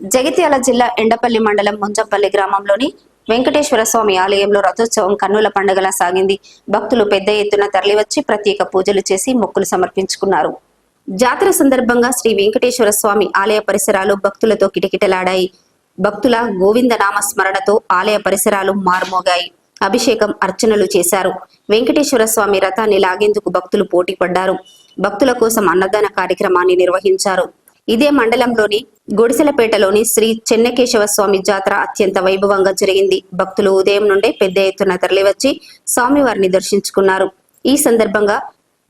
జగిత్యాల జిల్లా ఎండపల్లి మండలం ముంజంపల్లి గ్రామంలోని వెంకటేశ్వర స్వామి ఆలయంలో రథోత్సవం కన్నుల పండుగలా సాగింది. భక్తులు పెద్ద ఎత్తున తరలివచ్చి ప్రత్యేక పూజలు చేసి మొక్కులు సమర్పించుకున్నారు. జాతర సందర్భంగా శ్రీ వెంకటేశ్వర స్వామి ఆలయ పరిసరాలు భక్తులతో కిటకిటలాడాయి. భక్తుల గోవింద నామ స్మరణతో ఆలయ పరిసరాలు మారుమోగాయి. అభిషేకం అర్చనలు చేశారు. వెంకటేశ్వర స్వామి రథాన్ని లాగేందుకు భక్తులు పోటీ పడ్డారు. భక్తుల కోసం అన్నదాన కార్యక్రమాన్ని నిర్వహించారు. ఇదే మండలంలోని గుడిసెలపేటలోని శ్రీ చెన్నకేశవ స్వామి జాతర అత్యంత వైభవంగా జరిగింది. భక్తులు ఉదయం నుండే పెద్ద ఎత్తున తరలివచ్చి స్వామివారిని దర్శించుకున్నారు. ఈ సందర్భంగా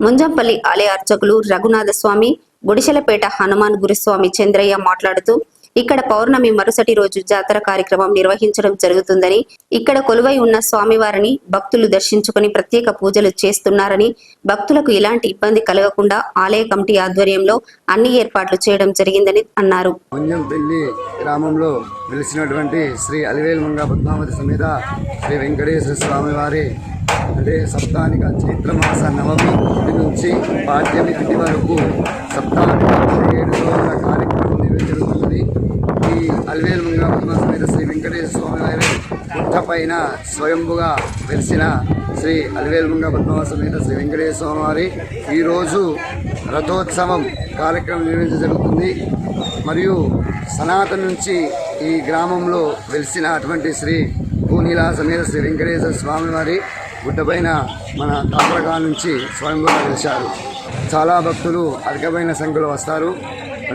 ముంజంపల్లి ఆలయ అర్చకులు రఘునాథ స్వామి గుడిసెలపేట హనుమాన్ గురుస్వామి చంద్రయ్య మాట్లాడుతూ ఇక్కడ పౌర్ణమి మరుసటి రోజు జాతర కార్యక్రమం నిర్వహించడం జరుగుతుందని ఇక్కడ కొలువై ఉన్న స్వామివారిని భక్తులు దర్శించుకుని ప్రత్యేక పూజలు చేస్తున్నారని భక్తులకు ఇలాంటి ఇబ్బంది కలగకుండా ఆలయ కమిటీ ఆధ్వర్యంలో అన్ని ఏర్పాట్లు చేయడం జరిగిందని అన్నారు. గ్రామంలో వెలిసినటువంటి శ్రీ అలివేలు మంగ పద్మావతి సమేత శ్రీ వెంకటేశ్వర స్వామి వారి అంటే సప్తానిక చైత్రమాస నవమి తిథి నుంచి పాఠ్యమి తిథి వరకు సప్తానిక ఏడు రోజుల కార్యక్రమం నిర్వహించబడుతున్నది ఈ అలివేలు మంగ సమేత శ్రీ వెంకటేశ్వర స్వామి వారి పుట్ట పైన స్వయంభుగా వెలిసిన శ్రీ అలివేలు ముంగ పద్మావతి సమేత శ్రీ వెంకటేశ్వర స్వామి వారి ఈరోజు రథోత్సవం కార్యక్రమం నిర్వహించడం జరుగుతుంది. మరియు సనాతన నుంచి ఈ గ్రామంలో వెలిసిన అటువంటి శ్రీ భూనీలా సమేత శ్రీ వెంకటేశ్వర స్వామి వారి గుడ్డపైన మన తాతరగా నుంచి స్వయంగా వెలిశారు చాలా భక్తులు అధికమైన సంఖ్యలో వస్తారు.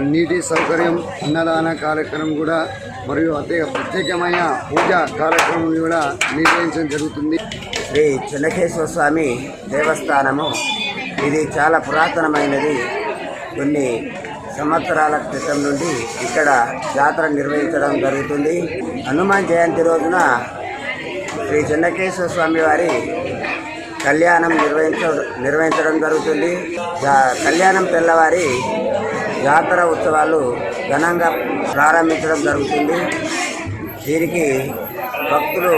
నీటి సౌకర్యం అన్నదాన కార్యక్రమం కూడా మరియు అదే ప్రత్యేకమైన పూజ కార్యక్రమం కూడా నిర్వహించడం జరుగుతుంది. శ్రీ చెన్నకేశ్వర స్వామి దేవస్థానము. ఇది చాలా పురాతనమైనది. కొన్ని సంవత్సరాల క్రితం నుండి ఇక్కడ జాతర నిర్వహించడం జరుగుతుంది. హనుమాన్ జయంతి రోజున శ్రీ చెన్నకేశ్వర స్వామి వారి కళ్యాణం నిర్వహించ నిర్వహించడం జరుగుతుంది. కళ్యాణం తెల్లవారి జాతర ఉత్సవాలు ఘనంగా ప్రారంభించడం జరుగుతుంది. దీనికి భక్తులు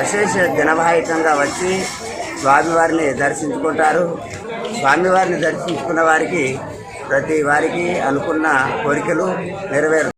అశేష జనభాయితంగా వచ్చి స్వామివారిని దర్శించుకుంటారు. స్వామివారిని దర్శించుకున్న వారికి ప్రతి వారికి అనుకున్న కోరికలు నెరవేరు